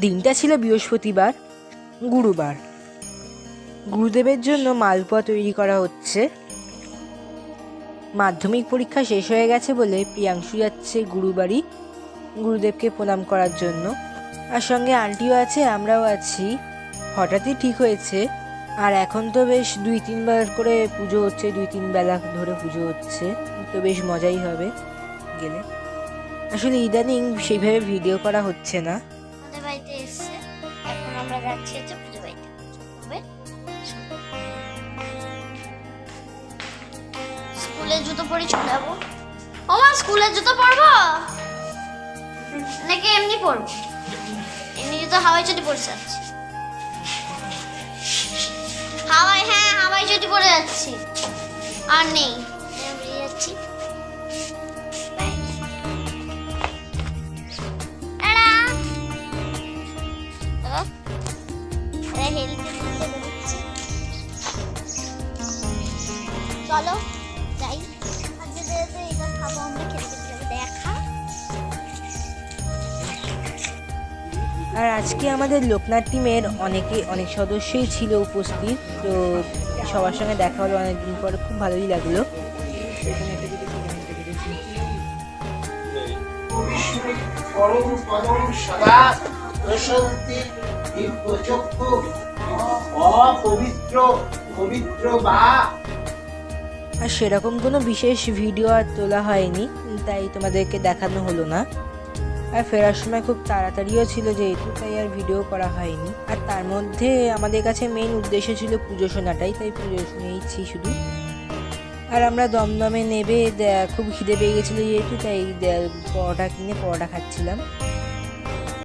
দিনটা ছিল বৃহস্পতিবার, গুরুবার। গুরুদেবের জন্য মালপোয়া তৈরি করা হচ্ছে। মাধ্যমিক পরীক্ষা শেষ হয়ে গেছে বলে প্রিয়াংশু যাচ্ছে গুরুবাড়ি গুরুদেবকে প্রণাম করার জন্য। আর সঙ্গে আন্টিও আছে, আমরাও আছি। হঠাৎই ঠিক হয়েছে। আর এখন তো বেশ দুই তিনবার করে পুজো হচ্ছে, দুই তিন বেলা ধরে পুজো হচ্ছে। তো বেশ মজাই হবে গেলে। আসলে ইদানিং সেইভাবে ভিডিও করা হচ্ছে না। বাড়িতে এসছে। এখন আমরা যাচ্ছি হচ্ছে পুজো বাড়িতে। হবে স্কুলের জুতো পরে চলে যাব। ওমা স্কুলের জুতো পরবো? নাকি এমনি পরবো? এমনি জুতো হাওয়াই চটি পরে যাচ্ছি। হাওয়াই হ্যাঁ হাওয়াই চটি পরে যাচ্ছি। আর নেই। যাচ্ছি। চলো যাই। আজকে এটা খাব আমরা খেতে খেতে দেখা। আর আজকে আমাদের লোকনাথ টিমের অনেকে অনেক সদস্যই ছিল উপস্থিত। তো সবার সঙ্গে দেখা হলো অনেকদিন পরে। খুব ভালোই লাগল। প্রশান্তি অপবিত্র, পবিত্র বা। আর সেরকম কোনো বিশেষ ভিডিও আর তোলা হয়নি, তাই তোমাদেরকে দেখানো হলো না। আর ফেরার সময় খুব তাড়াতাড়িও ছিল যেহেতু, তাই আর ভিডিও করা হয়নি। আর তার মধ্যে আমাদের কাছে মেন উদ্দেশ্য ছিল পুজো শোনাটাই, তাই পুজো শুনেইছি শুধু। আর আমরা দমদমে নেবে খুব খিদে পেয়ে গেছিল যেহেতু, তাই পরোটা কিনে পরোটা খাচ্ছিলাম।